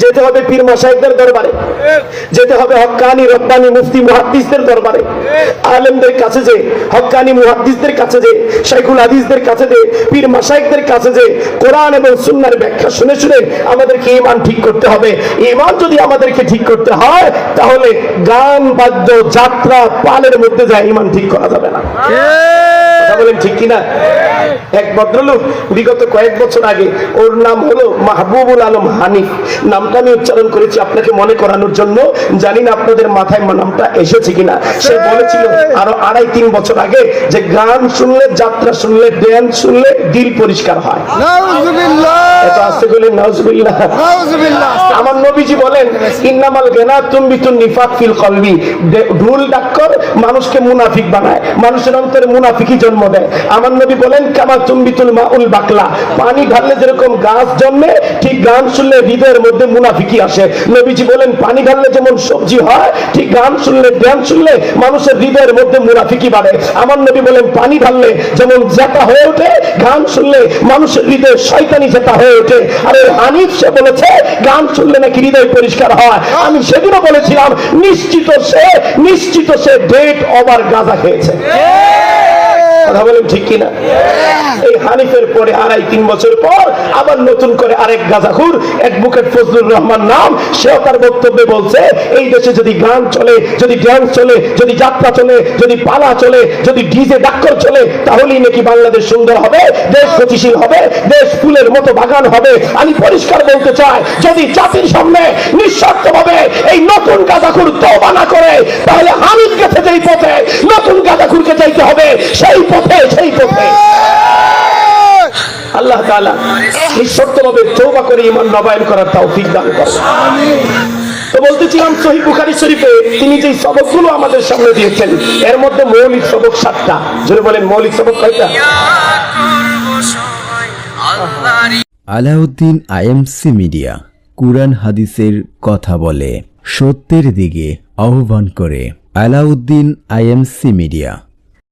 যেতে হবে পীর মাসাইকদের দরবারে। যেতে হবে হক্কানি রব্বানি, মুফতি, মুহাদ্দিসদের দরবারে। আলেমদের কাছে যে হক্কানি মুহাদ্দিসদের কাছে যে, শাইখুল হাদিসদের কাছে যে, পীর মাসাইকদের কাছে যে, কোরআন এবং সুন্নার ব্যাখ্যা শুনে শুনে আমাদেরকে ইমান ঠিক করতে হবে। ইমান যদি আমাদেরকে ঠিক করতে হয়, তাহলে গান, বাদ্য, যাত্রা, পালের মধ্যে যায় ইমান ঠিক করা যাবে না। বলেন ঠিক কিনা? এক ভদ্রলোক বিগত কয়েক বছর আগে ওর নাম হলো মাহবুবুল আলম হানিফ। নামটা আমি উচ্চারণ করেছি আপনাকে মনে করানোর জন্য। জানি না আপনাদের মাথায় নামটা এসেছে কিনা। সে বলেছিল আরও আড়াই তিন বছর আগে যে গান শুনলে যাত্রা শুনলে ড্যান্স শুনলে দিল পরিষ্কার হয়। নাউজুবিল্লাহ। এত আসতে গেলে নাউজুবিল্লাহ। নাউজুবিল্লাহ। আমার নবীজি বলেন ইন্নামাল গেনা তুমবিতুন নিফাক ফিল কলবি। ঢুল ডাক্কর মানুষকে মুনাফিক বানায়। মানুষের অন্তরে মুনাফিকই জন্ম দেয় আমার নবী বলেন, কামা তুমবিতুল মাউল বাকলা। পানি ঢাললে যেরকম গাছ জন্মে, ঠিক গান শুনলে হৃদয়ের মধ্যে মুনাফিকি আসে। নবীজি বলেন, পানি ঢাললে যেমন সবজি হয়, ঠিক গান শুনলে, জ্ঞান শুনলে মানুষের হৃদয়ের মধ্যে মুনাফিকি বাড়ে। আমার নবী বলেন, পানি ঢাললে যেমন জেতা হয়ে ওঠে, গান শুনলে মানুষের হৃদয়ে শয়তানি জেতা হয়ে ওঠে। আর হানিফ সে বলেছে, গান শুনলে নাকি হৃদয় পরিষ্কার হয়। আমি সেদিনও বলেছিলাম, নিশ্চিত সে নিশ্চিত সে ডেট ওভার গাঁজা খেয়েছে। কথা বলেন ঠিক কিনা? এই হানিফের পরে আড়াই তিন বছর পর আবার নতুন করে আরেক গাজাখুর অ্যাডভোকেট ফজলুর রহমান নাম সেও তার বক্তব্যে বলছে এই দেশে যদি গান চলে যদি ড্যান্স চলে যদি যাত্রা চলে যদি পালা চলে যদি ডিজে ডাক্কর চলে তাহলেই নাকি বাংলাদেশ সুন্দর হবে দেশ গতিশীল হবে দেশ ফুলের মতো বাগান হবে। আমি পরিষ্কার বলতে চাই যদি জাতির সামনে নিঃস্বার্থ ভাবে এই নতুন গাজাখুর তওবা না করে, তাহলে হামিদ গেছে যেই পথে, নতুন গাজাখুরকে যাইতে হবে, সেই পথে সেই পথে। আল্লাহ তাআলা নিঃশর্তভাবে তওবা করে ঈমান নবায়ন করার তৌফিক দান করেন। তো বলতেছিলাম সহি বুখারী শরীফে তিনি যে সবকগুলো আমাদের সামনে দিয়েছেন, এর মধ্যে মৌলিক সবক সাতটা। যদি বলেন, মৌলিক সবক কয়টা? আলাউদ্দিন আইএমসি মিডিয়া, কুরআন হাদিসের কথা বলে। সত্যের দিকে আহ্বান করে আলাউদ্দিন আইএমসি মিডিয়া।